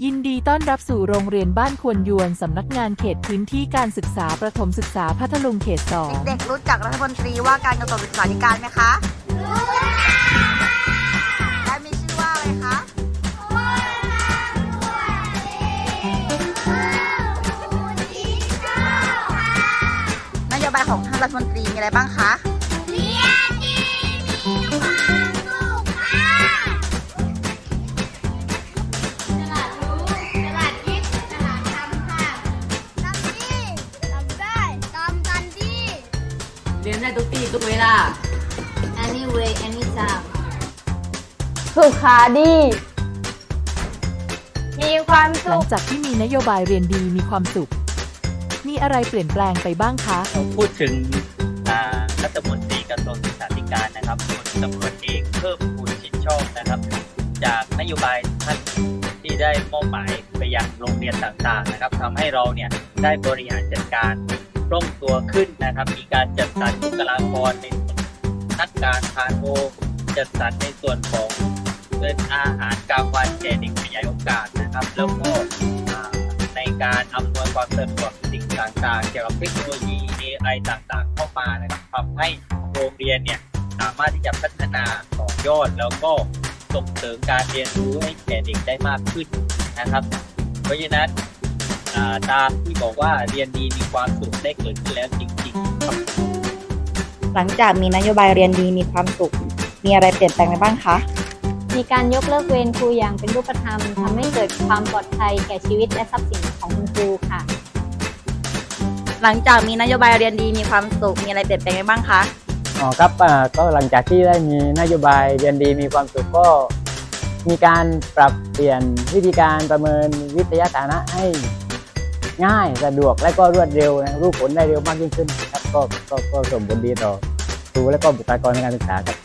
ยินดีต้อนรับสู่โรงเรียนบ้านควรยวน สำนักงานเขตพื้นที่การศึกษาประถมศึกษาพัทลุงเขตสองเด็กๆรู้จักรัฐมนตรีว่าการกระทรวงศึกษาธิการไหมคะรู้และมีชื่อว่าอะไรคะนโยบายของท่านรัฐมนตรีมีอะไรบ้างคะ เรียนได้ทุกที่ทุกเวลา anyway anytime สุขาดี มีความหลัสุงข จากที่มีนโยบายเรียนดีมีความสุข มีอะไรเปลี่ยนแปลงไปบ้างคะพูดถึงอ่ารัฐมนตรีกระทรวงศึกษาธิการนะครับพลตำรวจเอกเพิ่มพูนชิดชอบนะครับ จากนโยบายท่านที่ได้มอบหมายไปยังโรงเรียนต่างๆนะครับทำให้เราเนี่ยได้บริหารจัดการ คล่องตัวขึ้นนะครับ มีการจัดสรรบุคลากรในนักการพาโทจัดสรรในส่วนของเงินอาหารกลางวันแก่เด็กขยายโอกาสนะครับ แล้วก็ในการอำนวยความสะดวกสิ่งต่างๆ เกี่ยวกับเทคโนโลยี AI ต่างๆ เข้ามานะครับทำให้โรงเรียนเนี่ยสามารถที่จะพัฒนาต่อยอด แล้วก็ส่งเสริมการเรียนรู้ให้แก่เด็กได้มากขึ้นนะครับ เพราะฉะนั้น ตามที่บอกว่าเรียนดีมีความสุขได้เกิดขึ้นแล้วจริงๆครับหลังจากมีนโยบายเรียนดีมีความสุข มีอะไรเปลี่ยนแปลงไปบ้างคะ มีการยกเลิกเวรครูอย่างเป็นรูปธรรมทำให้เกิดความปลอดภัยแก่ชีวิตและทรัพย์สินของคุณครูค่ะ หลังจากมีนโยบายเรียนดีมีความสุข มีอะไรเปลี่ยนแปลงไปบ้างคะ อ๋อครับอ่าก็หลังจากที่ได้มีนโยบายเรียนดีมีความสุขก็ มีการปรับเปลี่ยนวิธีการประเมินวิทยาฐานะให้ ง่ายสะดวกและก็รวดเร็วนะรู้ผลได้เร็วมากยิ่งขึ้นครับก็ก็ก็ส่งผลดีต่อครูและก็บุคลากรทางการศึกษาครับ